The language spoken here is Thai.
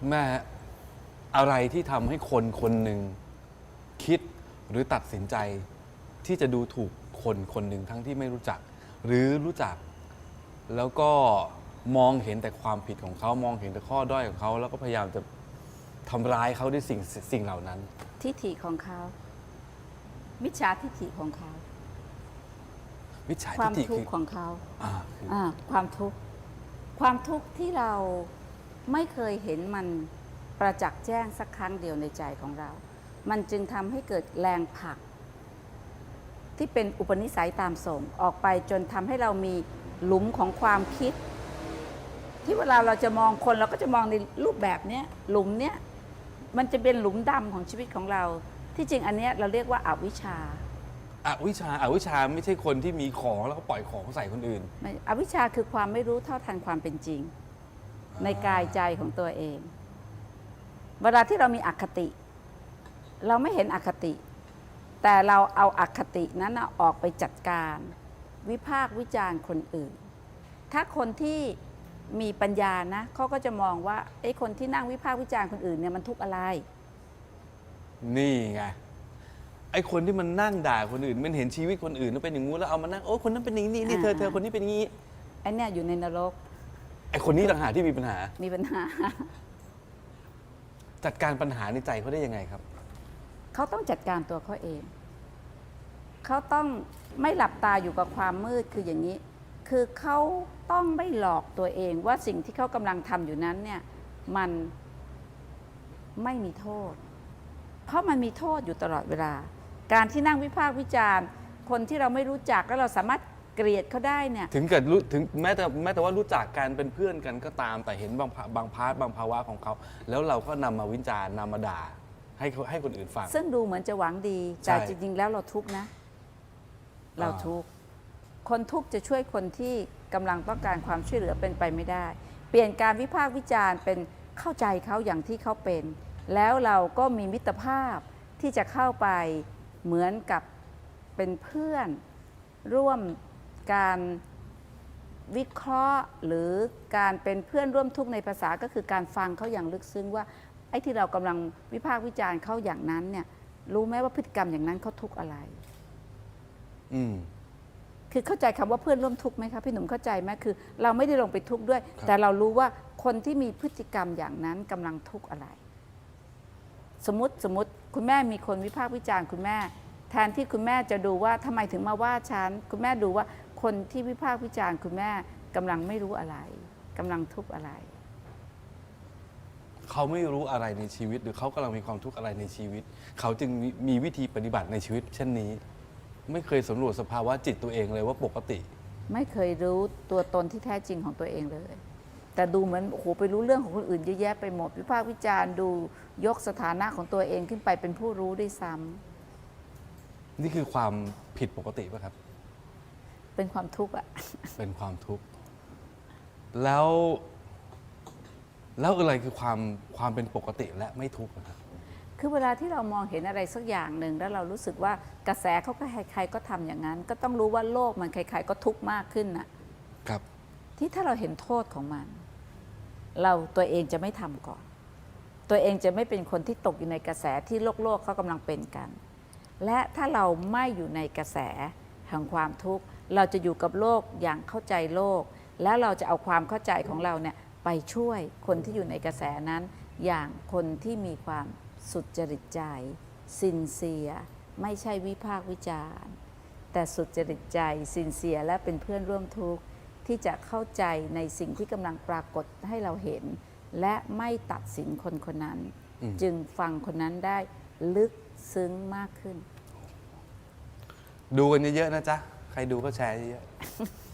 คุณแม่ฮะอะไรที่ทำให้คนคนหนึ่งคิดหรือตัดสินใจ ที่จะดูถูกคนคนหนึ่งทั้งที่ไม่รู้จัก หรือรู้จัก แล้วก็มองเห็นแต่ความผิดของเขามองเห็นแต่ข้อด้อยของเขาแล้วก็พยายามจะทำร้ายเขาด้วยสิ่งสิ่งเหล่านั้น ทิฏฐิของเขา มิจฉาทิฏฐิของเขา วิชาความทิฏฐิทุกคือข์ของเขาอ่าคือ อ่าความทุกข์ ความทุกข์ที่เรา ไม่เคยเห็นมันประจักษ์แจ้งสักครั้งเดียวในใจของเรา มันจึงทำให้เกิดแรงผลัก ที่เป็นอุปนิสัยตามส่งออกไปจนทำให้เรามีหลุมของความคิด ที่เวลาเราจะมองคนเราก็จะมองในรูปแบบเนี้ยหลุมเนี้ยมันจะเป็นหลุมดำของชีวิตของเรา ที่จริงอันเนี้ยเราเรียกว่าอาวิชชาอวิชาอาวิชาไม่ใช่คนที่มีของแล้วก็ปล่อยของใส่คนอื่นไม่อวิชชาคือความไม่รู้เท่าทันความเป็นจริง ในกายใจของตัวเอง เวลาที่เรามีอคติ เราไม่เห็นอคติ แต่เราเอาอคตินั้นน่ะออกไปจัดการ วิพากษ์วิจารณ์คนอื่น ถ้าคนที่มีปัญญานะเขาก็จะมองว่าไอ้คนที่นั่งวิพากษ์วิจารณ์คนอื่นเนี่ยมันทุกข์อะไร นี่ไงไอคนที่มันนั่งด่าคนอื่น มันเห็นชีวิตคนอื่นแล้วเป็นอย่างงู้นแล้วเอามานั่งโอ้คนนั้นเป็นอย่างนี้นี่เธออ่าเธอคนนี้เป็นอย่างนี้ไอ้เนี่ยอยู่ในนรกไอ คนนี้ต่างหากที่มีปัญหา มีปัญหา จัดการปัญหาในใจเขาได้ยังไงครับ เขาต้องจัดการตัวเขาเอง เขาต้องไม่หลับตาอยู่กับความมืดคืออย่างนี้ คือเขาต้องไม่หลอกตัวเองว่าสิ่งที่เขากำลังทำอยู่นั้นเนี่ยมันไม่มีโทษ เพราะมันมีโทษอยู่ตลอดเวลา การที่นั่งวิพากษ์วิจารณ์ คนที่เราไม่รู้จักแล้วเราสามารถ เกลียดเขาได้เนี่ย ถึงเกิดรู้ถึงแม้แต่แม้แต่ว่ารู้จักกันเป็นเพื่อนกันก็ตาม แต่เห็นบางพาบางพาร์ทบางภาวะของเขา แล้วเราก็นำมาวิจารณ์นำมาด่าให้เขาให้คนอื่นฟัง ซึ่งดูเหมือนจะหวังดีแต่ใช่จริงๆแล้วเราทุกข์นะ เราทุกข์คนทุกข์จะช่วยคนที่กำลังต้องการความช่วยเหลือเป็นไปไม่ได้ เปลี่ยนการวิพากษ์วิจารณ์เป็นเข้าใจเขาอย่างที่เขาเป็น แล้วเราก็มีมิตรภาพที่จะเข้าไปเหมือนกับเป็นเพื่อนร่วม การวิเคราะห์หรือการเป็นเพื่อนร่วมทุกข์ในภาษาก็คือการฟังเขาอย่างลึกซึ้งว่าไอ้ที่เรากำลังวิพากษ์วิจารณ์เขาอย่างนั้นเนี่ยรู้ไหมว่าพฤติกรรมอย่างนั้นเขาทุกข์อะไร อืมคือเข้าใจคำว่าเพื่อนร่วมทุกข์ไหมคะพี่หนุ่มเข้าใจไหมคือ เราไม่ได้ลงไปทุกข์ด้วยครับแต่เรารู้ว่าคนที่มีพฤติกรรมอย่างนั้นกำลังทุกข์อะไร สมมติสมมติคุณแม่มีคนวิพากษ์วิจารณ์คุณแม่ แทนที่คุณแม่จะดูว่าทำไมถึงมาว่าฉันคุณแม่ดูว่า คนที่วิพากษ์วิจารณ์คุณแม่กำลังไม่รู้อะไรกำลังทุกข์อะไร เขาไม่รู้อะไรในชีวิต หรือเขากำลังมีความทุกข์อะไรในชีวิต เขาจึงมีมีวิธีปฏิบัติในชีวิต เช่นนี้ ไม่เคยสำรวจสภาวะจิตตัวเองเลยว่าปกติ ไม่เคยรู้ตัวตนที่แท้จริงของตัวเองเลย แต่ดูเหมือนโอ้โหไปรู้เรื่องของคนอื่นเยอะแยะไปหมดวิพากษ์วิจารณ์ดูยกสถานะของตัวเองขึ้นไปเป็นผู้รู้ด้วยซ้ำนี่คือความผิดปกติป่ะครับ เป็นความทุกข์อะเป็นความทุกข์แล้ว แล้วอะไรคือความความเป็นปกติและไม่ทุกข์อะครับ คือเวลาที่เรามองเห็นอะไรสักอย่างหนึ่งแล้วเรารู้สึกว่ากระแสเขาก็ใครๆก็ทำอย่างนั้น ก็ต้องรู้ว่าโลกมันใครๆก็ทุกข์มากขึ้นน่ะ ครับ ที่ถ้าเราเห็นโทษของมัน เราตัวเองจะไม่ทำก่อน ตัวเองจะไม่เป็นคนที่ตกอยู่ในกระแสที่โลกโลกเขากำลังเป็นกัน และถ้าเราไม่อยู่ในกระแส แห่งความทุกข์ เราจะอยู่กับโลกอย่างเข้าใจโลก และเราจะเอาความเข้าใจของเราเนี่ยไปช่วยคนที่อยู่ในกระแสนั้น อย่างคนที่มีความสุจริตใจสินเสียไม่ใช่วิพากษ์วิจารณ์ แต่สุจริตใจสินเสียและเป็นเพื่อนร่วมทุกข์ที่จะเข้าใจในสิ่งที่กำลังปรากฏให้เราเห็น และไม่ตัดสินคนคนนั้นอืมจึงฟังคนนั้นได้ลึกซึ้งมากขึ้น ดูกันเยอะๆนะจ๊ะ ใครดูก็แชร์เยอะๆ